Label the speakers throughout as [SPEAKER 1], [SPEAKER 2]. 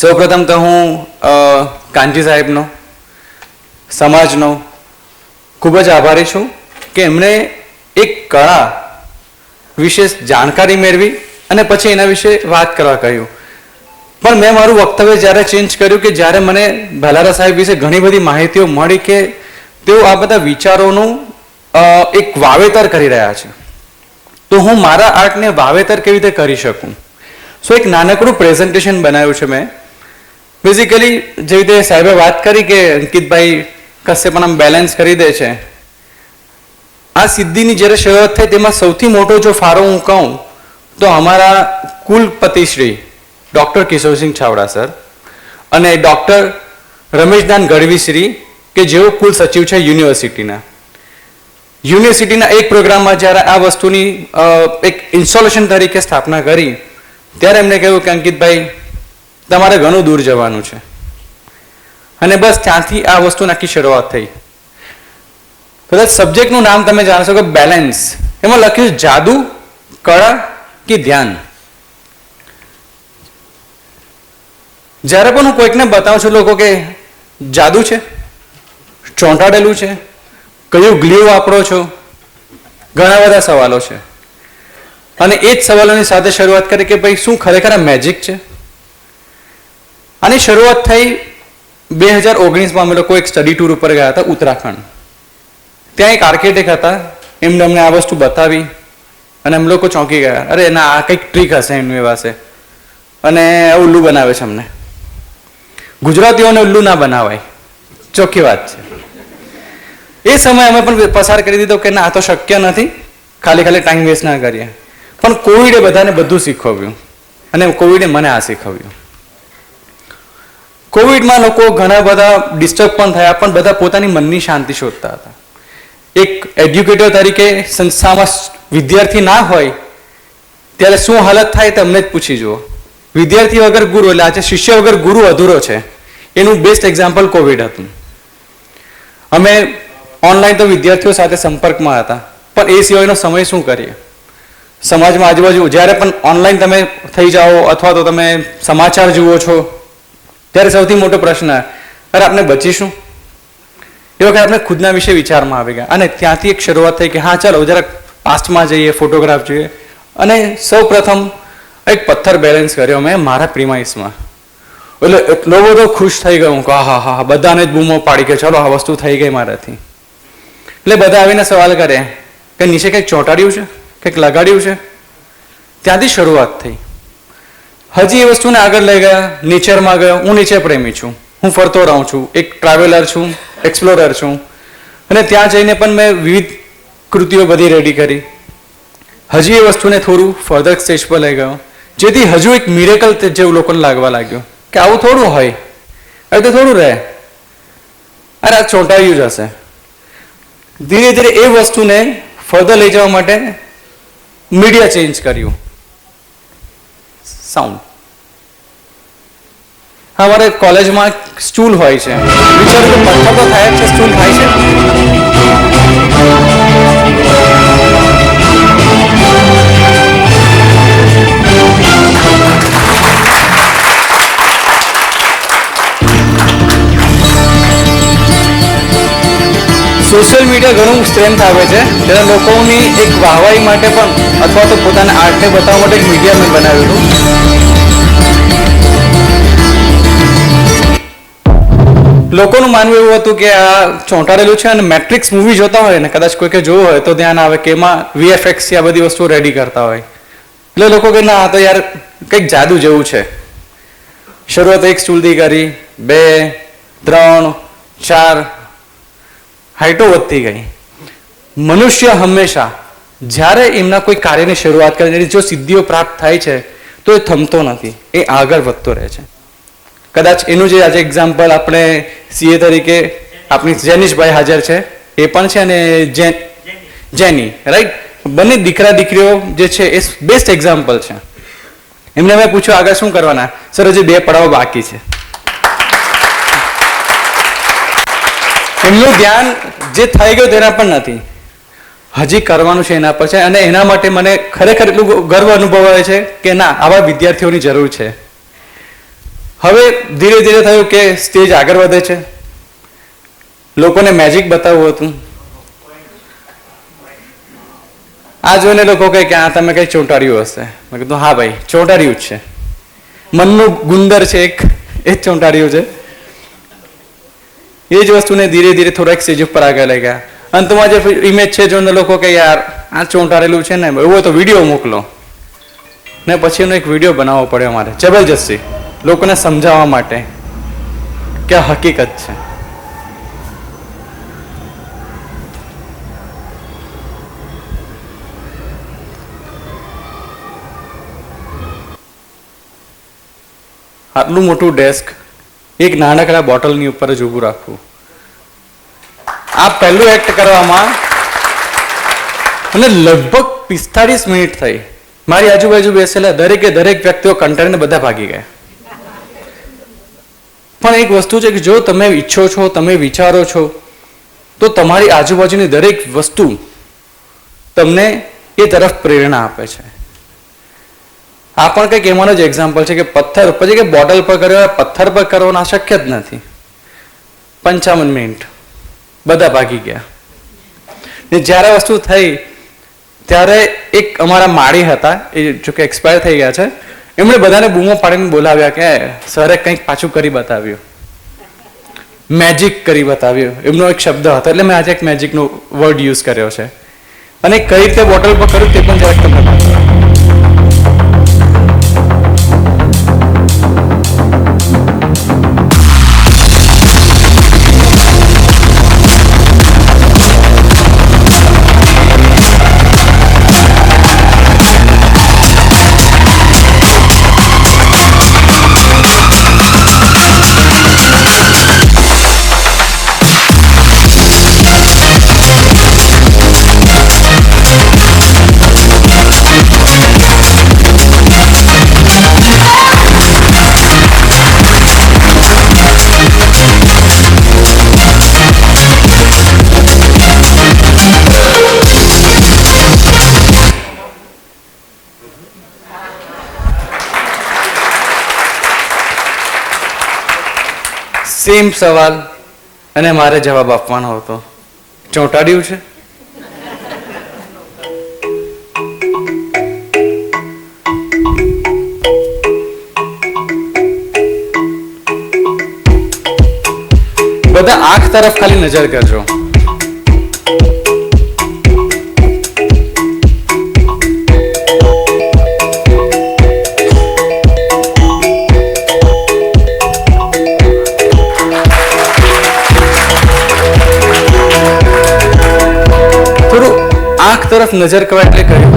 [SPEAKER 1] સૌપ્રથમ તો હું કાનજી સાહેબનો, સમાજનો ખૂબ જ આભારી છું કે એમણે એક કળા વિશે જાણકારી મેળવી અને પછી એના વિશે વાત કરવા કહ્યું. પણ મેં મારું વક્તવ્ય જ્યારે ચેન્જ કર્યું કે જ્યારે મને ભલારા સાહેબ વિશે ઘણી બધી માહિતીઓ મળી કે તેઓ આ બધા વિચારોનું એક વાવેતર કરી રહ્યા છે, તો હું મારા આર્ટને વાવેતર કેવી રીતે કરી શકું? સો એક નાનકડું પ્રેઝન્ટેશન બનાવ્યું છે મેં. બેઝિકલી જેવી રીતે સાહેબે વાત કરી કે અંકિતભાઈ કશે પણ આમ બેલેન્સ કરી દે છે, આ સિદ્ધિની જ્યારે શરૂઆત થઈ તેમાં સૌથી મોટો જો ફાળો હું કહું, તો અમારા કુલપતિશ્રી ડૉક્ટર કિશોરસિંહ છાવડા સર અને ડૉક્ટર રમેશદાન ગઢવીશ્રી કે જેઓ કુલ સચિવ છે યુનિવર્સિટીના. યુનિવર્સિટીના એક પ્રોગ્રામમાં જ્યારે આ વસ્તુની એક ઇન્સ્ટોલેશન તરીકે સ્થાપના કરી, ત્યારે એમણે કહ્યું કે અંકિતભાઈ તમારે ઘણું દૂર જવાનું છે. અને બસ ત્યાંથી આ વસ્તુ આખી શરૂઆત થઈ. કદાચ સબ્જેક્ટનું નામ તમે જાણશો કે બેલેન્સ એમાં લખ્યું જાદુ, કળા કે ધ્યાન. જ્યારે પણ હું કોઈકને બતાવું છું લોકો કે જાદુ છે, ચોંટાડેલું છે, કયું ગ્લ્યુ વાપરો છો, ઘણા બધા સવાલો છે. અને એ જ સવાલોની સાથે શરૂઆત કરી કે ભાઈ શું ખરેખર આ મેજિક છે? આની શરૂઆત થઈ બે હજાર ઓગણીસમાં અમે લોકો એક સ્ટડી ટૂર ઉપર ગયા હતા ઉત્તરાખંડ. ત્યાં એક આર્કિટેક્ટ હતા, એમને અમને આ વસ્તુ બતાવી અને અમે લોકો ચોંકી ગયા. અરે ના, આ કંઈક ટ્રીક હશે એમની પાસે. અને ઉલ્લુ બનાવે છે અમને. ગુજરાતીઓને ઉલ્લુ ના બનાવાય. ચોખ્ખી વાત છે. એ સમયે અમે પણ પસાર કરી દીધો કે ના, આ તો શક્ય નથી. ખાલી ખાલી ટાઈમ વેસ્ટ ના કરીએ. પણ કોવિડે બધાને બધું શીખવ્યું. અને કોવિડે મને આ શીખવ્યું. કોવિડમાં લોકો ઘણા બધા ડિસ્ટર્બ પણ થયા, પણ બધા પોતાની મનની શાંતિ શોધતા હતા. એક એડ્યુકેટર તરીકે સંસ્થામાં વિદ્યાર્થી ના હોય, ત્યારે શું હાલત થાય તમને જ પૂછી જુઓ. વિદ્યાર્થી વગર ગુરુ, એટલે આજે શિષ્ય વગર ગુરુ અધૂરો છે. એનું બેસ્ટ એક્ઝામ્પલ કોવિડ હતું. અમે ઓનલાઈન તો વિદ્યાર્થીઓ સાથે સંપર્કમાં હતા, પણ એ સિવાયનો સમય શું કરીએ? સમાજમાં આજુબાજુ, જ્યારે પણ ઓનલાઈન તમે થઈ જાઓ, અથવા તો તમે સમાચાર જુઓ છો ત્યારે સૌથી મોટો પ્રશ્ન અરે આપણે બચીશું? એ વખતે આપણે ખુદના વિશે વિચારમાં આવી ગયા. અને ત્યાંથી એક શરૂઆત થઈ કે, હા, ચાલો, જરાક પાસ્ટમાં જઈએ ફોટોગ્રાફ જોઈએ. અને સૌ પ્રથમ એક પથ્થર બેલેન્સ કર્યો મેં મારા પ્રિમાઇસમાં એટલે એટલો બધો ખુશ થઈ ગયો કે, હા હા હા બધાને જ બૂમો પાડી કે, ચાલો, આ વસ્તુ થઈ ગઈ મારાથી. એટલે બધા આવીને સવાલ કરે કે, નીચે કંઈક ચોંટાડ્યું છે? કંઈક લગાડ્યું છે? ત્યાંથી શરૂઆત થઈ. હજી એ વસ્તુને આગળ લઈ ગયા, નેચરમાં ગયો. હું નેચર પ્રેમી છું. હું ફરતો રહું છું. એક ટ્રાવેલર છું એક્સપ્લોરર છું. અને ત્યાં જઈને પણ મેં વિવિધ કૃતિઓ બધી રેડી કરી. હજી એ વસ્તુને થોડું ફર્ધર સ્ટેજ પર લઈ ગયો. જેથી હજુ એક મિરેકલ જેવું લોકોને લાગવા લાગ્યું. કે આવું થોડું હોય. હવે તો થોડું રહે. અરે, આ ચોંટાયું જ હશે. ધીરે ધીરે એ વસ્તુને ફર્ધર લઈ જવા માટે મીડિયા ચેન્જ કર્યું. સાઉન્ડ અમારે કોલેજમાં સ્ટૂલ હોય છે. વિચારો તો થાય છે સ્ટૂલ થાય છે. સોશિયલ મીડિયા ઘણું સ્ટ્રેન્થ આવે છે. ત્યારે લોકોની એક વાહવાઈ માટે પણ અથવા તો પોતાના આર્ટને બતાવવા માટે એક મીડિયા મેં બનાવેલું લોકોનું માનવું એવું હતું કે આ ચોંટાડેલું છે અને મેટ્રિક્સ મૂવી જોતા હોય ને કદાચ કોઈકે જોવું હોય તો ધ્યાન આવે કે એમાં વીએફએક્સ આ બધી વસ્તુઓ રેડી કરતા હોય. એટલે લોકો કે ના તો યાર કંઈક જાદુ જેવું છે. શરૂઆત એક ચૂલદી કરી, બે, ત્રણ, ચાર હાઈટો વધતી ગઈ. મનુષ્ય હંમેશા જ્યારે એમના કોઈ કાર્યની શરૂઆત કરે છે, જો સિદ્ધિઓ પ્રાપ્ત થાય છે, તો એ થમતો નથી. એ આગળ વધતો રહે છે. કદાચ એનું જે આજે એક્ઝામ્પલ આપણે સીએ તરીકે આપણી જેનિશભાઈ હાજર છે, એ પણ છે અને જેન જેની રાઈટ બંને દીકરા દીકરીઓ જે છે, એ બેસ્ટ એક્ઝામ્પલ છે. એમને મેં પૂછ્યું, આગળ શું કરવાના? સર, હજી બે પડાવ બાકી છે. એમનું ધ્યાન જે થઈ ગયું તેના પર નથી. હજી કરવાનું છે એના પર છે અને એના માટે મને ખરેખર એટલું ગર્વ અનુભવાય છે કે ના, આવા વિદ્યાર્થીઓની જરૂર છે. હવે ધીરે ધીરે થયું કે સ્ટેજ આગળ વધે છે. લોકોને મેજિક બતાવવું હતું. આ જોઈને લોકો કહે કે, આ તમે કઈ ચોંટાડ્યું હશે? મેં કીધું, હા ભાઈ, ચોંટાડ્યું જ છે. મનનું ગુંદર છે એક, એ જ ચોંટાડ્યું છે. એ જ વસ્તુને ધીરે ધીરે થોડાક સ્ટેજ ઉપર આગળ લઈ ગયા અંતમાં જે ઇમેજ છે, જોઈને લોકો કે યાર, આ ચોંટાડેલું છે ને, એવો તો વીડિયો મોકલો. ને પછી એનો એક વીડિયો બનાવવો પડ્યો મારે, જબરજસ્તી, લોકોને સમજાવવા માટે, કે હકીકત છે. આટલું મોટું ડેસ્ક એક નાનકડા બોટલની ઉપર જ ઊભું રાખવું. આ પહેલું એક્ટ કરવામાં અને લગભગ પિસ્તાળીસ મિનિટ થઈ. મારી આજુબાજુ બેસેલા દરેકે દરેક વ્યક્તિઓ કંટાળીને બધા ભાગી ગયા. પણ એક વસ્તુ છે કે જો તમે ઈચ્છો છો, તમે વિચારો છો, તો તમારી આજુબાજુની દરેક વસ્તુ તમને એ તરફ પ્રેરણા આપે છે. આ પણ કંઈક એમાંનો જ એક્ઝામ્પલ છે કે પથ્થર ઉપર કે બોટલ પર કર્યો પથ્થર પર કરવાના શક્ય જ નથી. પંચાવન મિનિટ. બધા ભાગી ગયા. ને જ્યારે વસ્તુ થઈ, ત્યારે એક અમારા માળી હતા, એ જોકે એક્સપાયર થઈ ગયા છે, એમણે બધાને બૂમો પાડીને બોલાવ્યા કે સરે કંઈક પાછું કરી બતાવ્યું. મેજિક કરી બતાવ્યું. એમનો એક શબ્દ હતો, એટલે મેં આજે એક મેજિકનો વર્ડ યુઝ કર્યો છે. અને કઈ રીતે બોટલ પર કર્યું તે પણ જરાક તમને સેમ સવાલ અને મારે જવાબ આપવાનો હતો. ચોંટાડ્યું છે? બધા આંખ તરફ ખાલી નજર કરજો. તરફ નજર કરવા એટલે કહ્યું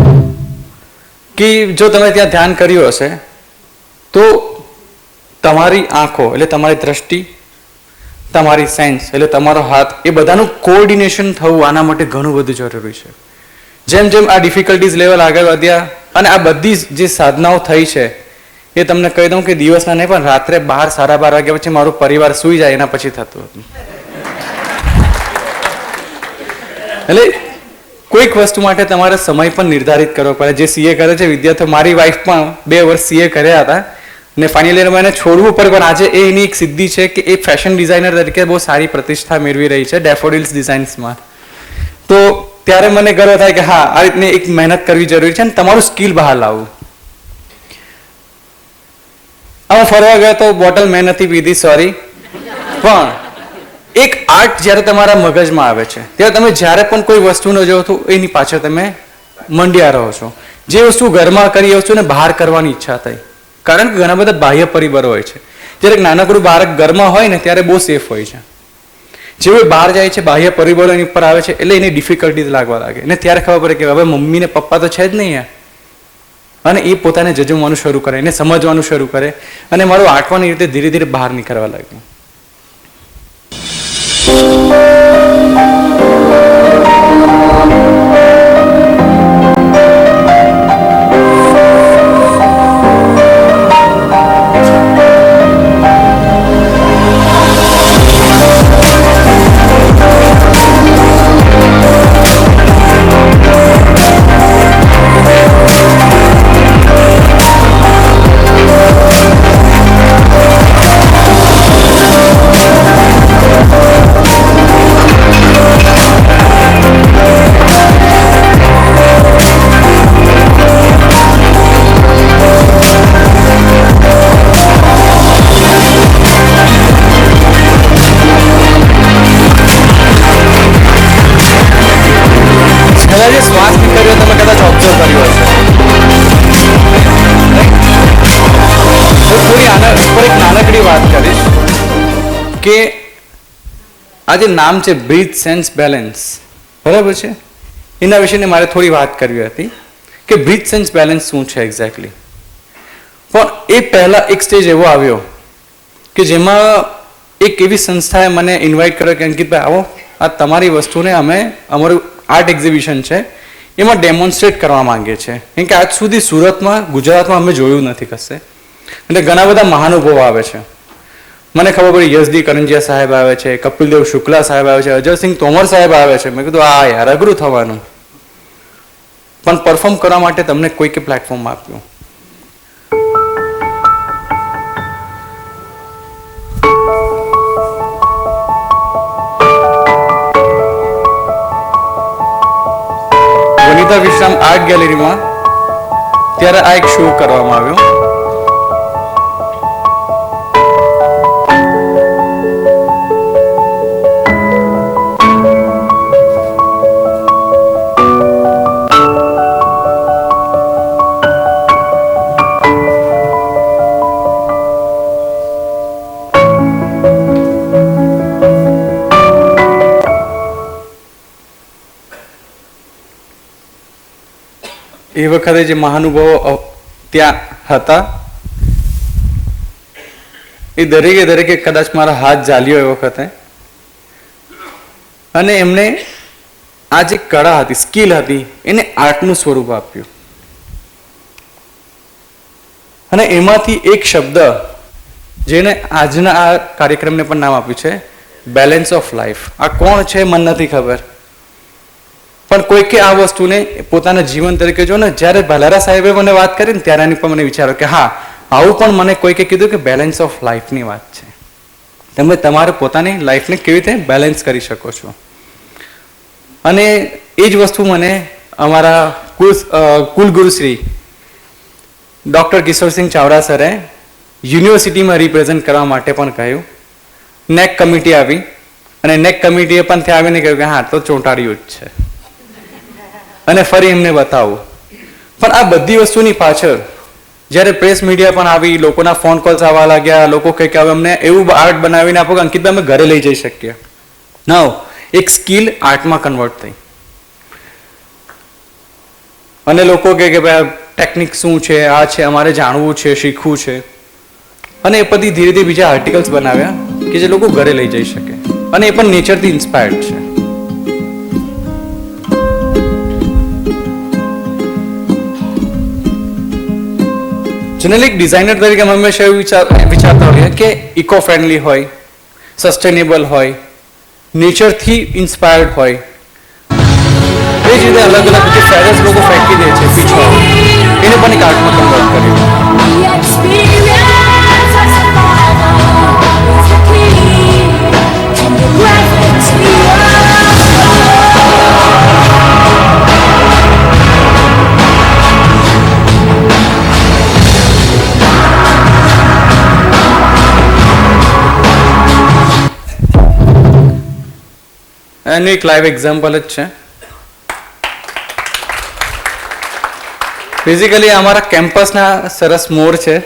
[SPEAKER 1] કે જો તમે ત્યાં ધ્યાન કર્યું હશે, તો તમારી આંખો એટલે તમારી દ્રષ્ટિ, તમારી સેન્સ એટલે તમારો હાથ એ બધાનું કોઓર્ડિનેશન થવું આના માટે ઘણું બધું જરૂરી છે. જેમ જેમ આ ડિફિકલ્ટીઝ લેવલ આગળ વધ્યા અને આ બધી જે સાધનાઓ થઈ છે, એ તમને કહી દઉં કે દિવસના નહીં, પણ રાત્રે બાર, સાડા બાર વાગ્યા પછી મારો પરિવાર સૂઈ જાય, એના પછી થતું હતું. એટલે કોઈક વસ્તુ માટે તમારે સમય પણ નિર્ધારિત કરવો પડે. જે સીએ કરે છે, વિદ્યાર્થીઓ, મારી વાઈફ પણ બે વર્ષ સીએ કર્યા હતા. ને ફાઇનલી મને છોડવું પડે પણ આજે એ એની એક સિદ્ધિ છે કે એ ફેશન ડિઝાઇનર તરીકે બહુ સારી પ્રતિષ્ઠા મેળવી રહી છે ડેફોડિલ્સ ડિઝાઇન્સમાં તો ત્યારે મને ગર્વ થાય કે હા, આ રીતની એક મહેનત કરવી જરૂરી છે અને તમારું સ્કિલ બહાર લાવવું. હું ફરવા ગયો તો બોટલ મેં નથી પીધી સોરી પણ એક આર્ટ જ્યારે તમારા મગજમાં આવે છે, ત્યારે તમે જ્યારે પણ કોઈ વસ્તુને જો તો એની પાછળ તમે મંડ્યા રહો છો. જે વસ્તુ ઘરમાં કરી એ વસ્તુને બહાર કરવાની ઈચ્છા થઈ. કારણ કે ઘણા બધા બાહ્ય પરિબળો હોય છે. જ્યારે નાનકડું બાળક ઘરમાં હોય ને, ત્યારે બહુ સેફ હોય છે. જેવું બહાર જાય છે, બાહ્ય પરિબળો એની ઉપર આવે છે, એટલે એની ડિફિકલ્ટીઝ લાગવા લાગે. અને ત્યારે ખબર પડે કે હવે મમ્મી ને પપ્પા તો છે જ નહીં અને એ પોતાને જજમવાનું શરૂ કરે, એને સમજવાનું શરૂ કરે. અને મારું આંકવાની રીતે ધીરે ધીરે બહાર નીકળવા લાગ્યું. કે આ જે નામ છે બ્રીથ સેન્સ બેલેન્સ બરાબર છે? એના વિશેની મારે થોડી વાત કરવી હતી કે બ્રીથ સેન્સ બેલેન્સ શું છે એક્ઝેક્ટલી પણ એ પહેલાં એક સ્ટેજ એવો આવ્યો કે જેમાં એક એવી સંસ્થાએ મને ઇન્વાઇટ કર્યો કે અંકિતભાઈ આવો. આ તમારી વસ્તુને અમે, અમારું આર્ટ એક્ઝિબિશન છે, એમાં ડેમોન્સ્ટ્રેટ કરવા માંગીએ છીએ. કેમ કે આજ સુધી સુરતમાં, ગુજરાતમાં અમે જોયું નથી કશે. એટલે ઘણા બધા મહાનુભવો આવે છે. મને ખબર પડી યશદી કરંજિયા સાહેબ આવે છે, કપિલદેવ શુક્લા સાહેબ આવે છે, અજયસિંહ તોમર સાહેબ આવે છે. મેં કીધું, આ યાર અઘરું થવાનું. પણ પરફોર્મ કરવા માટે તમને કોઈકે પ્લેટફોર્મ આપ્યું? વનિતા વિશ્રામ આર્ટ ગેલેરીમાં. ત્યારે આ એક શો કરવામાં આવ્યો. એ વખતે જે મહાનુભાવો ત્યાં હતા, એ દરેકે દરેકે કદાચ મારા હાથ ઝાલ્યો એ વખતે. અને એમને આ જે કળા હતી, સ્કિલ હતી, એને આર્ટનું સ્વરૂપ આપ્યું. અને એમાંથી એક શબ્દ, જેને આજના આ કાર્યક્રમને પણ નામ આપ્યું છે બેલેન્સ ઓફ લાઈફ આ કોણ છે મને નથી ખબર. પણ કોઈકે આ વસ્તુને પોતાના જીવન તરીકે જો ને જ્યારે ભલારા સાહેબે મને વાત કરી ને ત્યારે પણ મને વિચારો કે હા, આવું પણ મને કોઈકે કીધું કે બેલેન્સ ઓફ લાઈફની વાત છે. તમે તમારે પોતાની લાઈફને કેવી રીતે બેલેન્સ કરી શકો છો? અને એ જ વસ્તુ મને અમારા કુલ કુલગુરુશ્રી કુલગુરુ શ્રી ડૉક્ટર કિશોરસિંહ ચાવડા સરે યુનિવર્સિટીમાં રિપ્રેઝેન્ટ કરવા માટે પણ કહ્યું. નેક કમિટી આવી અને નેક કમિટીએ પણ ત્યાં આવીને કહ્યું કે હા, તો ચોંટાડ્યું જ છે. અને ફરી એમને બતાવું. પણ આ બધી વસ્તુની પાછળ, જ્યારે પ્રેસ મીડિયા પણ આવી, લોકોના ફોન કોલ્સ આવવા લાગ્યા, લોકો કહે કે હવે અમને એવું આર્ટ બનાવીને આપો કે અંકિતભાઈ અમે ઘરે લઈ જઈ શકીએ. નવ એક સ્કિલ આર્ટમાં કન્વર્ટ થઈ. અને લોકો કહે કે ભાઈ ટેકનિક શું છે? આ છે, અમારે જાણવું છે, શીખવું છે. અને એ પછી ધીરે ધીરે બીજા આર્ટિકલ્સ બનાવ્યા કે જે લોકો ઘરે લઈ જઈ શકે. અને એ પણ નેચરથી ઇન્સ્પાયર્ડ છે. જનરલી ડિઝાઇનર તરીકે અમે હંમેશા એવું વિચાર, વિચારતા હોઈએ કે ઇકો ફ્રેન્ડલી હોય સસ્ટેનેબલ હોય નેચરથી ઇન્સ્પાયર્ડ હોય. એ જ રીતે અલગ અલગ જે ફેરસ લોકો ફેંકી દે છે, પીછો. એને પણ એક આર્ટમાં કન્વર્ટ કર્યું એનું એક લાઈવ એક્ઝામ્પલ જ છે. બેઝિકલી અમારા કેમ્પસના સરસ મોર છે.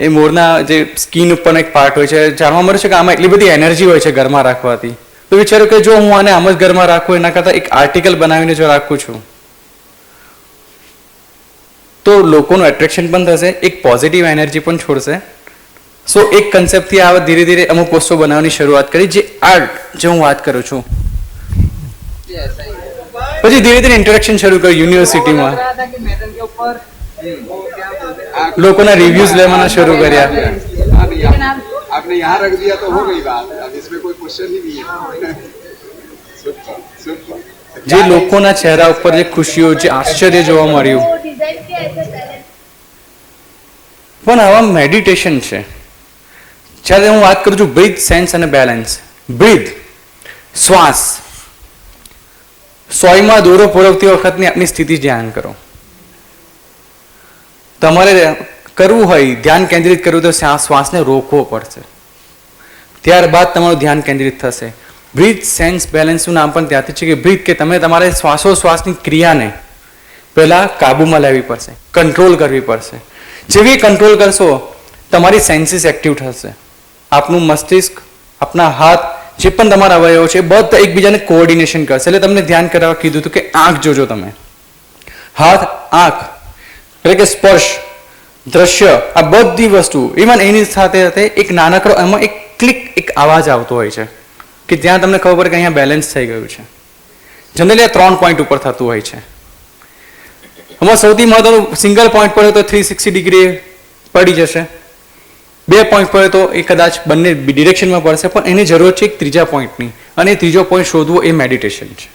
[SPEAKER 1] એ મોરના જે સ્કીન ઉપર એક પાર્ટ હોય છે. જાણવા મળે છે કે આમાં એટલી બધી એનર્જી હોય છે ઘરમાં રાખવાથી. તો વિચાર્યું કે જો હું આને આમ જ ઘરમાં રાખું, એના કરતાં એક આર્ટિકલ બનાવીને જો રાખું છું. તો લોકોનું એટ્રેક્શન પણ થશે, એક પોઝિટિવ એનર્જી પણ છોડશે. સો એક કન્સેપ્ટથી આ ધીરે ધીરે અમુક વસ્તુઓ બનાવવાની શરૂઆત કરી જે આર્ટ જે હું વાત કરું છું પછી ધીરે ધીરે ઇન્ટરેક્શન શરૂ કર્યું યુનિવર્સિટીમાં
[SPEAKER 2] रहा था कि मैडम के ऊपर वो क्या बोलते हैं
[SPEAKER 1] લોકોના રિવ્યુઝ લેવાના શરૂ કર્યા
[SPEAKER 3] अब यहाँ- आपने यहाँ रख दिया तो हो गई बात अब इसमें कोई क्वेश्चन ही नहीं है सुपर सुपर
[SPEAKER 1] જે લોકોના ચહેરા ઉપર જે ખુશીઓ જે આશ્ચર્ય જોવા મળ્યું
[SPEAKER 4] वो डिजाइन किया ऐसे बैलेंस
[SPEAKER 1] પણ આવા મેડિટેશન છે જ્યારે હું વાત કરું છું બ્રીથ સેન્સ અને બેલેન્સ બ્રીથ શ્વાસ. સોયમાં દોરો પોરવતી વખતની આપની સ્થિતિ ધ્યાન કરો. તમારે કરવું હોય, ધ્યાન કેન્દ્રિત કરવું તો શ્વાસ- શ્વાસને રોકવો પડશે. ત્યારબાદ તમારું ધ્યાન કેન્દ્રિત થશે. બ્રીથ સેન્સ બેલેન્સનું નામ પણ ત્યાંથી છે કે બ્રીથ કે તમે તમારે શ્વાસોશ્વાસની ક્રિયાને પહેલાં કાબૂમાં લેવી પડશે કંટ્રોલ કરવી પડશે. જેવી કંટ્રોલ કરશો, તમારી સેન્સીસ એક્ટિવ થશે. આપનું મસ્તિષ્ક, આપના હાથ, જે પણ તમારા અવયવો છે બધા એકબીજાને કોઓર્ડિનેશન કરશે. એટલે તમને ધ્યાન કરાવવા કીધું હતું કે આંખ જોજો તમે. હાથ, આંખ, એટલે કે સ્પર્શ, દ્રશ્ય, આ બધી વસ્તુ ઇવન એની સાથે સાથે એક નાનકડો, એમાં એક ક્લિક એક અવાજ આવતો હોય છે, કે ત્યાં તમને ખબર પડે કે અહીંયા બેલેન્સ થઈ ગયું છે. જનરલી આ ત્રણ પોઈન્ટ ઉપર થતું હોય છે. આમાં સૌથી મહત્વનું સિંગલ પોઈન્ટ પડે તો થ્રી સિક્સટી ડિગ્રી પડી જશે. બે પોઈન્ટ પડે તો એ કદાચ બંને ડિરેક્શનમાં પડશે, પણ એની જરૂર છે એક ત્રીજા પોઈન્ટની અને ત્રીજો પોઈન્ટ શોધવો એ મેડિટેશન છે.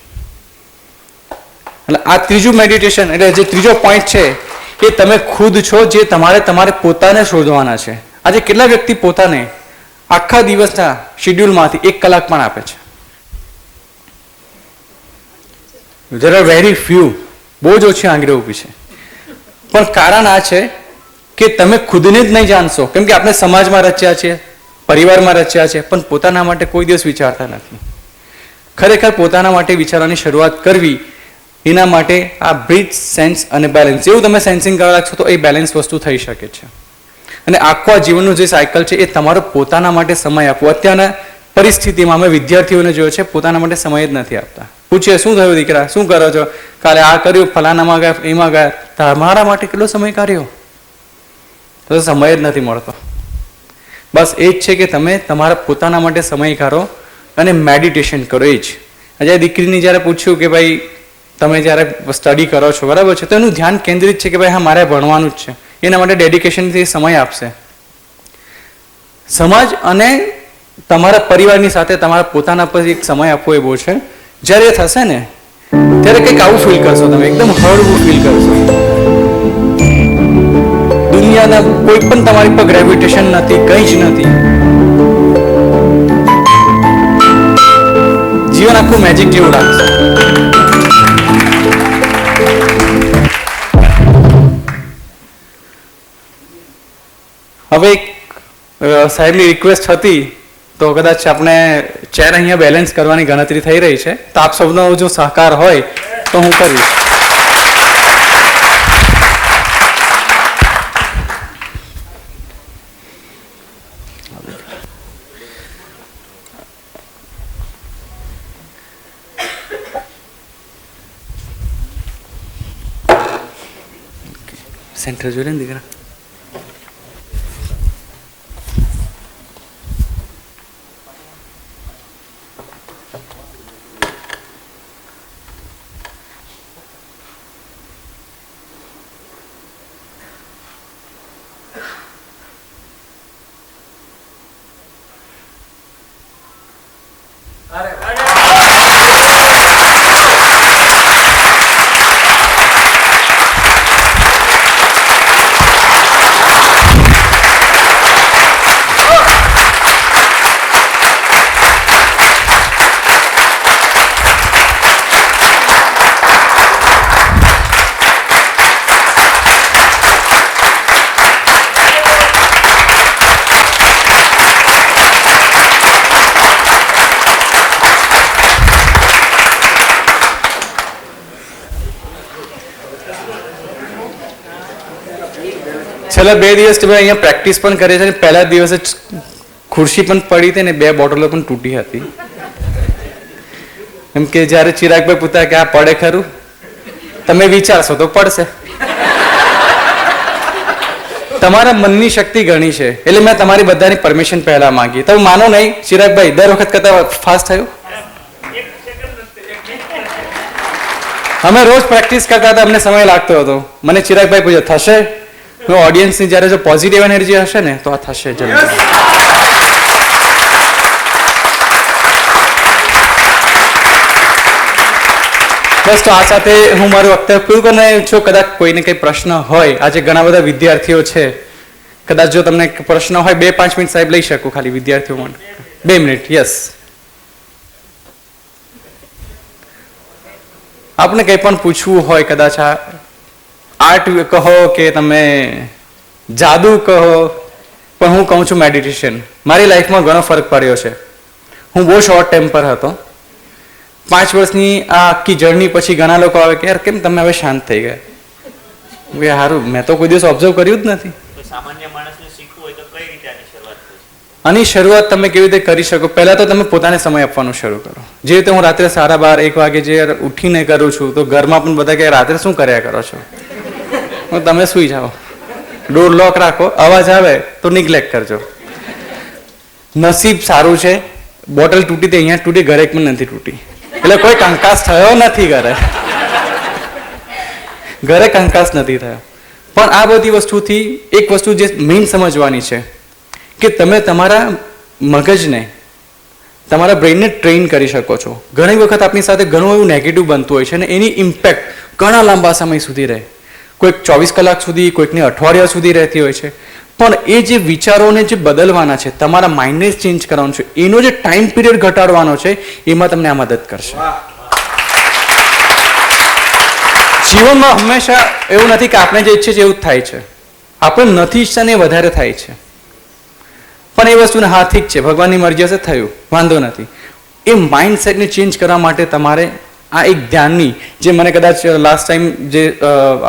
[SPEAKER 1] એટલે આ ત્રીજું મેડિટેશન એટલે જે ત્રીજો પોઈન્ટ છે, એ તમે ખુદ છો જે તમારે તમારે પોતાને શોધવાના છે. આજે કેટલા વ્યક્તિ પોતાને આખા દિવસના શિડ્યુલમાંથી એક કલાક પણ આપે છે? જરા વેરી ફ્યુ બહુ જ ઓછી આંગળી ઊભી છે. પણ કારણ આ છે કે તમે ખુદને જ નહીં જાણશો. કેમ કે આપણે સમાજમાં રચ્યા છીએ, પરિવારમાં રચ્યા છે પણ પોતાના માટે કોઈ દિવસ વિચારતા નથી. ખરેખર પોતાના માટે વિચારવાની શરૂઆત કરવી, એના માટે આ બ્રિજ સેન્સ અને બેલેન્સ જેવું તમે સેન્સિંગ કરવા લાગશો તો એ બેલેન્સ વસ્તુ થઈ શકે છે. અને આખો આ જીવનનું જે સાયકલ છે એ તમારો પોતાના માટે સમય આપવો. અત્યારના પરિસ્થિતિમાં અમે વિદ્યાર્થીઓને જોયો છે, પોતાના માટે સમય જ નથી આપતા. પૂછીએ, શું થયું દીકરા? શું કરો છો? કાલે આ કર્યું ફલાનામાં ગયા, એમાં ગયા. તમારા માટે કેટલો સમય કાઢ્યો તો સમય જ નથી મળતો. બસ એ જ છે કે તમે તમારા પોતાના માટે સમય કાઢો અને મેડિટેશન કરો એ જ. આજે દીકરીને જ્યારે પૂછ્યું કે ભાઈ, તમે જ્યારે સ્ટડી કરો છો, બરાબર છે? તો એનું ધ્યાન કેન્દ્રિત છે કે ભાઈ, હા, મારે ભણવાનું જ છે. એના માટે ડેડિકેશનથી સમય આપશે. સમાજ અને તમારા પરિવારની સાથે તમારા પોતાના પર એક સમય આપવો એવો છે. જ્યારે થશે ને, ત્યારે કંઈક આવું ફીલ કરશો તમે. એકદમ હળવું ફીલ કરશો. દુનિયાના કોઈ પણ તમારી પર ગ્રેવિટેશન નથી, કંઈ જ નથી. જીવન આખું મેજિક જેવું લાગશે હવે એક સાહેબની રિક્વેસ્ટ હતી, તો કદાચ આપણે ચેર અહીંયા બેલેન્સ કરવાની ગણતરી થઈ રહી છે, તો આપ સૌનો જો સહકાર હોય, તો હું કરીશ. સેન્ટર જોઈ લે દીકરા છેલ્લા બે દિવસ અહીંયા પ્રેક્ટિસ પણ કરી છે અને પહેલા દિવસે ખુરશી પણ પડી હતી ને બે બોટલો પણ તૂટી હતી. એમ કે જ્યારે ચિરાગભાઈ પૂછતા કે આ પડે ખરું? તમે વિચારશો તો પડશે. તમારા મનની શક્તિ ઘણી છે, એટલે મેં તમારી બધાની પરમિશન પહેલા માંગી. તમે માનો નહીં, ચિરાગભાઈ, દર વખત કરતા ફાસ્ટ થયું? અમે રોજ પ્રેક્ટિસ કરતા હતા, અમને સમય લાગતો હતો. મને ચિરાગભાઈ પૂછ્યો થશે? હું ઓડિયન્સની જ્યારે જો પોઝિટિવ એનર્જી હશે ને તો આ થશે જલ્દી બસ તો આ સાથે હું મારું વક્તવ્ય પૂરું કરીને જો કદાચ કોઈને કંઈ પ્રશ્ન હોય આજે ઘણા બધા વિદ્યાર્થીઓ છે. કદાચ જો તમને પ્રશ્ન હોય બે પાંચ મિનિટ સાહેબ લઈ શકું ખાલી વિદ્યાર્થીઓ માટે. બે મિનિટ યસ આપણે કંઈ પણ પૂછવું હોય કદાચ આ આર્ટ કહો કે તમે જાદુ કહો પણ હું કહું છું મેડિટેશન. મારી લાઈફમાં ઘણો ફરક પડ્યો છે. હું બહુ શોર્ટ ટેમ્પર હતો. પાંચ વર્ષની આ આખી જર્ની પછી ઘણા લોકો આવે કે યાર કેમ તમે હવે શાંત થઈ ગયા? મેં સારું મેં તો કોઈ દિવસ ઓબ્ઝર્વ કર્યું જ નથી.
[SPEAKER 5] સામાન્ય માણસને શીખવું હોય તો કઈ રીતે આની શરૂઆત
[SPEAKER 1] આની શરૂઆત તમે કેવી રીતે કરી શકો? પહેલાં તો તમે પોતાને સમય આપવાનું શરૂ કરો. જે રીતે હું રાત્રે સાડા બાર એક વાગે જે ઉઠીને કરું છું તો ઘરમાં પણ બધા કે રાત્રે શું કર્યા કરો છો? તમે સૂઈ જાઓ. ડોર લોક રાખો, અવાજ આવે તો નિગ્લેક્ટ કરજો. નસીબ સારું છે બોટલ તૂટી તે અહીંયા તૂટી, ઘરે પણ નથી તૂટી. એટલે કોઈ કંકાસ થયો નથી ઘરે. ઘરે કંકાસ નથી થયો. પણ આ બધી વસ્તુથી એક વસ્તુ જે મેઇન સમજવાની છે, કે તમે તમારા મગજને, તમારા બ્રેઇનને ટ્રેન કરી શકો છો. ઘણી વખત આપણી સાથે ઘણું એવું નેગેટિવ બનતું હોય છે અને એની ઇમ્પેક્ટ ઘણા લાંબા સમય સુધી રહે. કોઈક ચોવીસ કલાક સુધી કોઈકને અઠવાડિયા સુધી રહેતી હોય છે. પણ એ જે વિચારોને જે બદલવાના છે તમારા માઇન્ડને ચેન્જ કરવાનું છે. એનો જે ટાઈમ પીરિયડ ઘટાડવાનો છે એમાં તમને આ મદદ કરશે. જીવનમાં હંમેશા એવું નથી કે આપણે જે ઈચ્છે છે એવું જ થાય છે. આપણે નથી ઈચ્છતા ને એ વધારે થાય છે. પણ એ વસ્તુને હા ઠીક છે ભગવાનની મરજી હશે થયું. વાંધો નથી. એ માઇન્ડ સેટને ચેન્જ કરવા માટે તમારે આ એક ધ્યાનની જે મને કદાચ લાસ્ટ ટાઈમ જે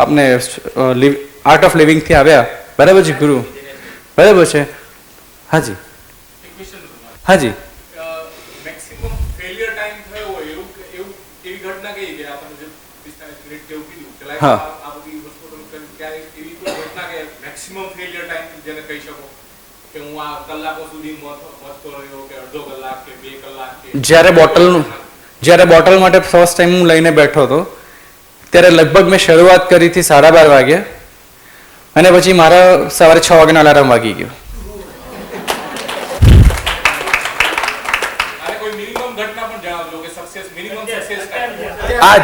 [SPEAKER 1] આપને આર્ટ ઓફ લિવિંગથી આવ્યા. બરાબર છે ગુરુ? બરાબર છે? હાજી. હાજી.
[SPEAKER 5] મેક્સિમમ ફેલિયર ટાઈમ થયો હોય એવું એવું એવી ઘટના કઈ કે આપણને જે 45 મિનિટ જેવું કીધું કે like
[SPEAKER 1] હા. જ્યારે બોટલનું જ્યારે બોટલ માટે ફર્સ્ટ ટાઈમ હું લઈને બેઠો હતો ત્યારે લગભગ મેં શરૂઆત કરી હતી સાડા બાર વાગે અને પછી મારા સવારે છ વાગ્યાનો અલાર્મ વાગી ગયો. આજ.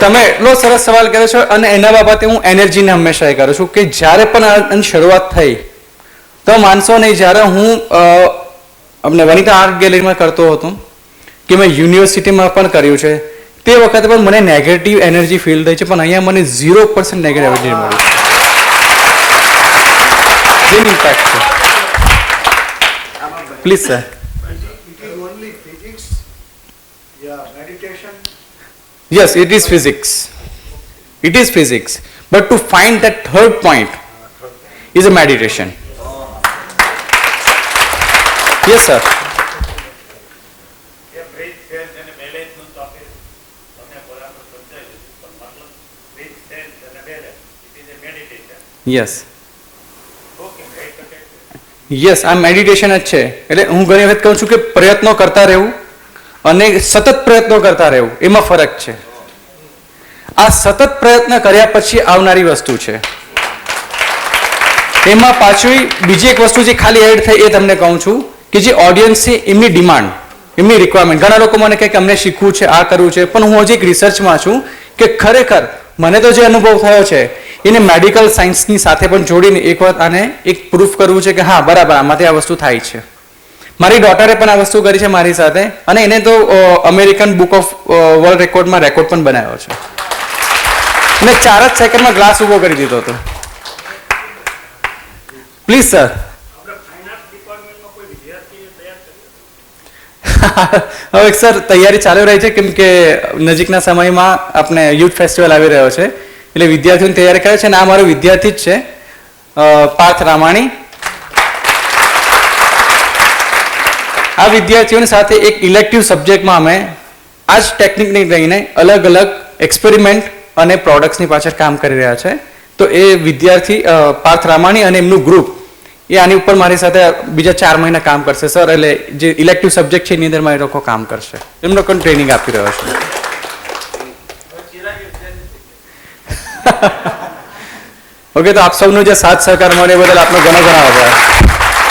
[SPEAKER 1] તમે એટલો સરસ સવાલ કર્યો છો અને એના બાબતે હું એનર્જીને હંમેશા એ કરું છું કે જ્યારે પણ આની શરૂઆત થઈ તો માનશો નહીં, જ્યારે હું અમને વનિતા આર્ટ ગેલેરીમાં કરતો હતો, કે મેં યુનિવર્સિટીમાં પણ કર્યું છે, તે વખતે પણ મને નેગેટિવ એનર્જી ફીલ થઈ છે, પણ અહીંયા મને ઝીરો પર્સન્ટ નેગેટિવ એનર્જી મળી છે please sir yes
[SPEAKER 6] it only physics
[SPEAKER 1] it is is physics. But to find that third point is a meditation.
[SPEAKER 7] Okay right okay
[SPEAKER 1] yes આ મેડિટેશન જ છે. એટલે હું ઘણી વખત કહું છું કે પ્રયત્નો કરતા રહેવું અને સતત પ્રયત્નો કરતા રહેવું એમાં ફરક છે. આ સતત પ્રયત્ન કર્યા પછી આવનારી વસ્તુ છે. એમાં પાછું બીજી એક વસ્તુ જે ખાલી એડ થઈ એ તમને કહું છું. કે જે ઓડિયન્સ છે, એમની ડિમાન્ડ એમની રિક્વાયરમેન્ટ ઘણા લોકો મને કહે કે અમને શીખવું છે, આ કરવું છે, પણ હું હજી એક રિસર્ચમાં છું કે ખરેખર મને તો જે અનુભવ થયો છે, એને મેડિકલ સાયન્સની સાથે પણ જોડીને એક વખત આને એક પ્રૂફ કરવું છે કે હા, બરાબર, આમાંથી આ વસ્તુ થાય છે. મારી ડોટરે પણ આ વસ્તુ કરી છે મારી સાથે અને એને તો અમેરિકન બુક ઓફ વર્લ્ડ રેકોર્ડમાં રેકોર્ડ પણ બનાવ્યો છે. અને ચાર જ સેકન્ડમાં ગ્લાસ ઊભો કરી દીધો હતો. પ્લીઝ સર
[SPEAKER 7] આપણે ફાઇન આર્ટ ડિપાર્ટમેન્ટમાં કોઈ વિદ્યાર્થીએ તૈયાર કર્યો
[SPEAKER 1] હવે સર, તૈયારી ચાલુ રહી છે કેમ કે નજીકના સમયમાં આપણે યુથ ફેસ્ટિવલ આવી રહ્યો છે. એટલે વિદ્યાર્થીઓની તૈયારી કરે છે અને આ મારો વિદ્યાર્થી જ છે પાર્થ રામાણી. આ વિદ્યાર્થીઓની સાથે એક ઇલેક્ટિવ સબ્જેક્ટમાં અમે આ જ ટેકનિકને લઈને અલગ અલગ એક્સપેરિમેન્ટ અને પ્રોડક્ટ્સની પાછળ કામ કરી રહ્યા છે. તો એ વિદ્યાર્થી પાર્થ રામાણી અને એમનું ગ્રુપ એ આની ઉપર મારી સાથે બીજા ચાર મહિના કામ કરશે, સર. એટલે જે ઇલેક્ટિવ સબ્જેક્ટ છે, એની અંદર મારી લોકો કામ કરશે. એમનો પણ ટ્રેનિંગ આપી રહ્યો છે. ઓકે તો આપ સૌનો જે સાથ સહકાર મળે એ બદલ આપનો ઘણો ઘણો આભાર.